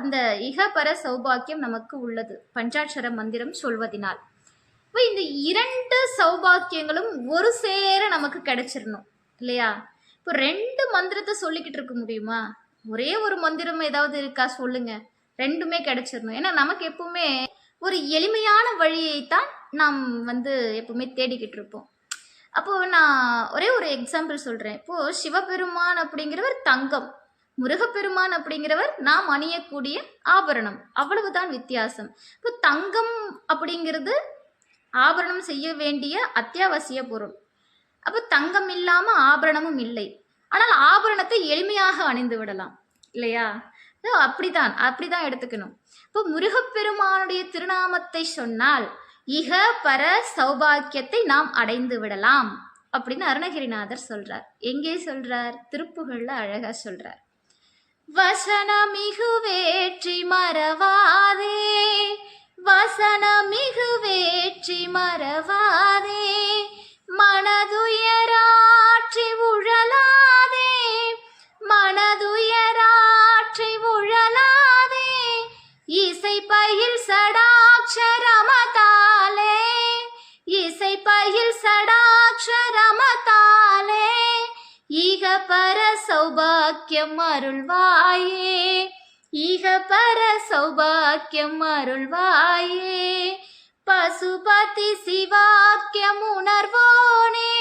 அந்த இகபர சௌபாக்கியம் நமக்கு உள்ளது. பஞ்சாட்சர மந்திரம் சொல்வதினால். இப்போ இந்த இரண்டு சௌபாக்கியங்களும் ஒரு சேர நமக்கு கிடைச்சிடணும் இல்லையா? இப்போ ரெண்டு மந்திரத்தை சொல்லிக்கிட்டு இருக்க முடியுமா? ஒரே ஒரு மந்திரம் ஏதாவது இருக்கா? சொல்லுங்க. ரெண்டுமே கிடைச்சிடணும் ஏன்னா நமக்கு எப்பவுமே ஒரு எளிமையான வழியைத்தான் நாம் வந்து எப்பவுமே தேடிக்கிட்டு இருப்போம். அப்போ நான் ஒரே ஒரு எக்ஸாம்பிள் சொல்றேன். இப்போ சிவபெருமான் அப்படிங்கிறவர் தங்கம். முருகப்பெருமான் அப்படிங்கிறவர் நாம் அணியக்கூடிய ஆபரணம். அவ்வளவுதான் வித்தியாசம். இப்போ தங்கம் அப்படிங்கிறது ஆபரணம் செய்ய வேண்டிய அத்தியாவசிய பொருள். அப்போ தங்கம் இல்லாம ஆபரணமும் இல்லை. ஆனால் ஆபரணத்தை எளிமையாக அணிந்து விடலாம். இல்லையா? அப்படிதான் அப்படிதான் எடுத்துக்கணும். இப்போ முருகப்பெருமானுடைய திருநாமத்தை சொன்னால் இக பர சௌபாக்கியத்தை நாம் அடைந்து விடலாம் அப்படின்னு அருணகிரிநாதர் சொல்றார். எங்கே சொல்றார்? திருப்புகள்ல அழகா சொல்றார். வசனமிகு வேற்றி மறவாதே வசனமிகு வேற்றி மறவாதே மனதுயராற்றி உழலாதே மனதுயராற்றி உழலாதே இசை பயில் சடாட்சரமதாலே பர சௌபாக்கியம் அருள்வாயே ஈக பர சௌபாக்கியம் அருள்வாயே பசுபதி சிவாக்கியம் உணர்வோனே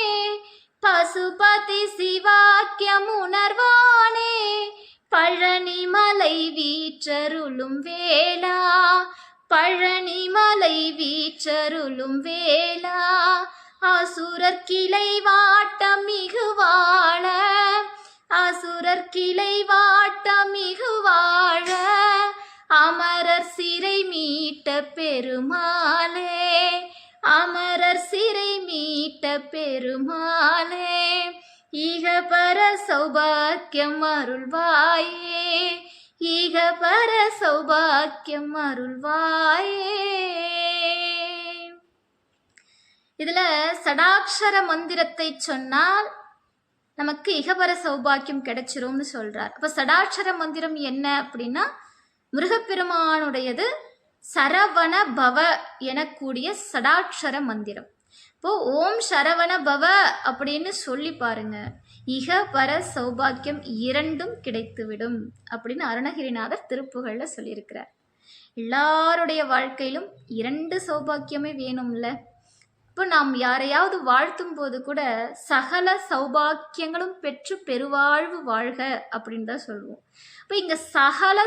பசுபதி சிவாக்கியம் உணர்வானே பழனிமலை வீற்றருளும் வேளா. பழனிமலை வீற்றருளும் வேளா. அசுரர் கிளை வாட்டம் மிகுவாழ அசுரர் கிளை வாட்டம் மிகுவாழ அமரர் சிறை மீட்ட பெருமாளே அமரர் சிறை மீட்ட பெருமாளே ஈக பர சௌபாக்கியம் அருள்வாயே ஈக பர சௌபாக்கியம் அருள்வாயே. இதுல சடாட்சர மந்திரத்தை சொன்னால் நமக்கு இகபர சௌபாக்கியம் கிடைச்சிரும்னு சொல்றார். அப்ப சடாட்சர மந்திரம் என்ன அப்படின்னா முருகப்பெருமானுடையது சரவண பவ எனக்கூடிய சடாட்சர மந்திரம். இப்போ ஓம் சரவண பவ அப்படின்னு சொல்லி பாருங்க. இக பர சௌபாக்கியம் இரண்டும் கிடைத்துவிடும் அப்படின்னு அருணகிரிநாதர் திருப்புகள்ல சொல்லியிருக்கிறார். எல்லாருடைய வாழ்க்கையிலும் இரண்டு சௌபாக்கியமே வேணும்ல? இப்போ நாம் யாரையாவது வாழ்த்தும் போது கூட சகல சௌபாக்கியங்களும் பெற்று பெருவாழ்வு வாழ்க அப்படின்னு தான் சொல்லுவோம். இப்போ இங்கே சகல